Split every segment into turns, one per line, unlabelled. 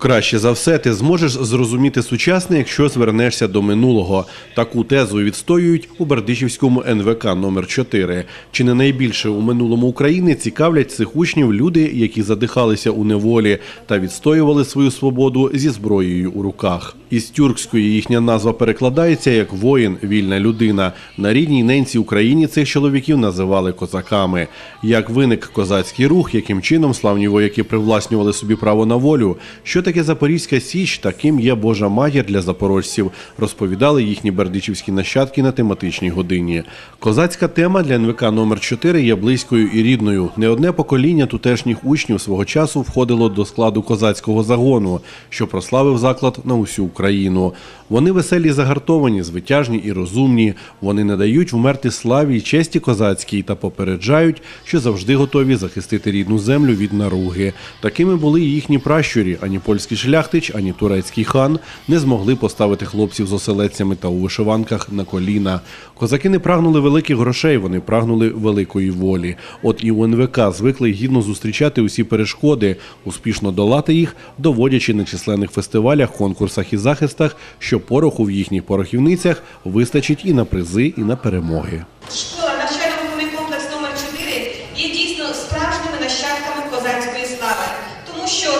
Краще за все, ти зможеш зрозуміти сучасне, якщо звернешся до минулого. Таку тезу відстоюють у Бердичівському НВК номер 4 Чи не найбільше у минулому України цікавлять цих учнів люди, які задихалися у неволі та відстоювали свою свободу зі зброєю у руках. Із тюркської їхня назва перекладається як воїн, вільна людина. На рідній ненці Україні цих чоловіків називали козаками. Як виник козацький рух, яким чином славні вояки привласнювали собі право на волю, що таке Запорізька Січ, таким є Божа матір для запорожців, розповідали їхні бердичівські нащадки на тематичній годині. Козацька тема для НВК номер 4 є близькою і рідною. Не одне покоління тутешніх учнів свого часу входило до складу козацького загону, що прославив заклад на усю Україну. Вони веселі, і загартовані, звитяжні і розумні. Вони не дають вмерти славі й честі козацькій та попереджають, що завжди готові захистити рідну землю від наруги. Такими були і їхні пращурі. Ані польський шляхтич, ані турецький хан не змогли поставити хлопців з оселедцями та у вишиванках на коліна. Козаки не прагнули великих грошей, вони прагнули великої волі. От і у НВК звикли гідно зустрічати усі перешкоди, успішно долати їх, доводячи на численних фестивалях, конкурсах і захистах, що пороху в їхніх порохівницях вистачить і на призи, і на перемоги.
Школа навчально-виховний комплекс номер 4 є дійсно справжніми нащадками козацької слави, тому що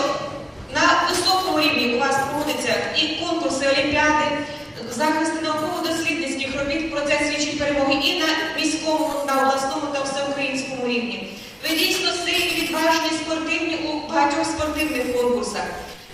на високому рівні у вас проводяться і конкурси, олімпіади, захисти науково-дослідницьких робіт, про це свідчить перемоги і на міському, на обласному та всеукраїнському рівні. Ви дійсно сильні, спортивні у багатьох спортивних конкурсах.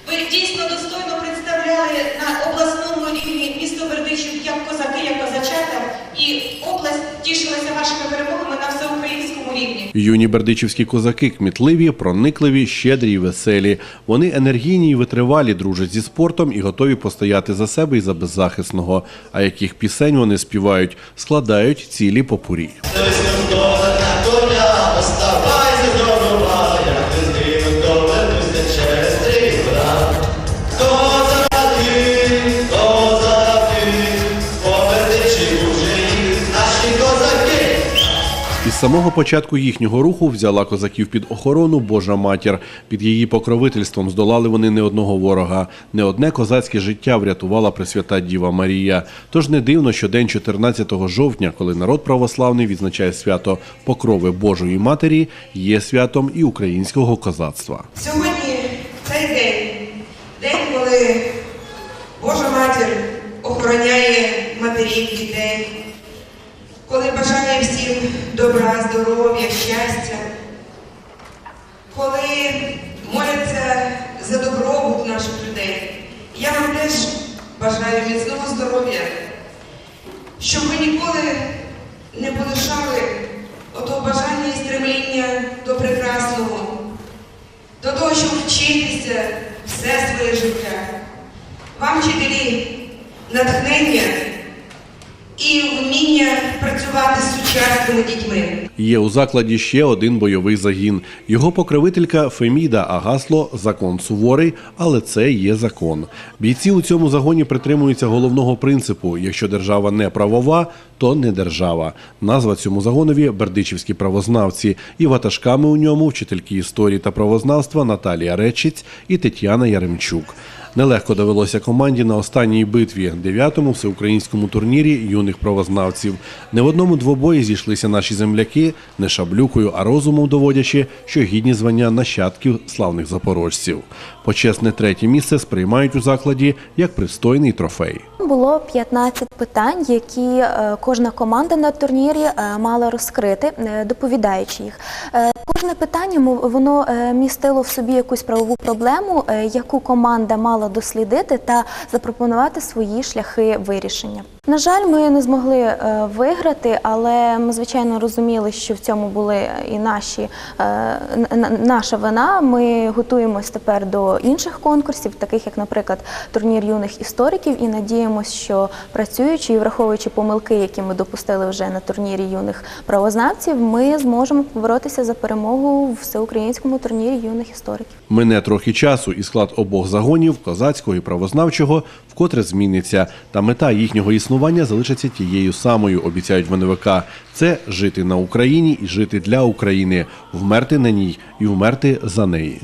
Ви дійсно достойно представляли на обласному рівні місто Бердичів як козаки, як козачата, і область тішилася вашими перемогами на всеукраїнському рівні.
Юні бердичівські козаки кмітливі, проникливі, щедрі й веселі. Вони енергійні й витривалі, дружать зі спортом і готові постояти за себе і за беззахисного. А яких пісень вони співають, складають цілі попурі. Із самого початку їхнього руху взяла козаків під охорону Божа матір. Під її покровительством здолали вони не одного ворога. Не одне козацьке життя врятувала Пресвята Діва Марія. Тож не дивно, що день 14 жовтня, коли народ православний відзначає свято Покрови Божої Матері, є святом і українського козацтва.
Сьогодні цей день, день, коли Божа матір охороняє матерів дітей, коли бажає всім добра, здоров'я, щастя, коли моляться за добробут наших людей. Я вам теж бажаю міцного здоров'я, щоб ви ніколи не полишали ото бажання і стремління до прекрасного до того, щоб вчитися все своє життя. Вам, вчителі, натхнення і вміння працювати з сучасними дітьми.
Є у закладі ще один бойовий загін. Його покровителька Феміда, а гасло закон суворий, але це є закон. Бійці у цьому загоні притримуються головного принципу: якщо держава не правова, то не держава. Назва цьому загонові бердичівські правознавці, і ватажками у ньому вчительки історії та правознавства Наталія Речиць і Тетяна Яремчук. Нелегко довелося команді на останній битві, дев'ятому всеукраїнському турнірі юних правознавців. Не в одному двобої зійшлися наші земляки, не шаблюкою, а розумом доводячи, що гідні звання нащадків славних запорожців. Почесне третє місце сприймають у закладі як пристойний трофей.
Було 15 питань, які е, кожна команда на турнірі е, мала розкрити, е, доповідаючи їх. Кожне питання воно містило в собі якусь правову проблему, яку команда мала дослідити та запропонувати свої шляхи вирішення. На жаль, ми не змогли е, виграти, але ми звичайно розуміли, що в цьому були і наші е, наша вина. Ми готуємось тепер до інших конкурсів, таких як, наприклад, турнір юних істориків, і надіємось, що працюючи і враховуючи помилки, які ми допустили вже на турнірі юних правознавців, ми зможемо боротися за перемогу в всеукраїнському турнірі юних істориків.
Мине трохи часу, і склад обох загонів козацького і правознавчого вкотре зміниться. Та мета їхнього існування залишиться тією самою, обіцяють в НВК. Це жити на Україні і жити для України, вмерти на ній і вмерти за неї.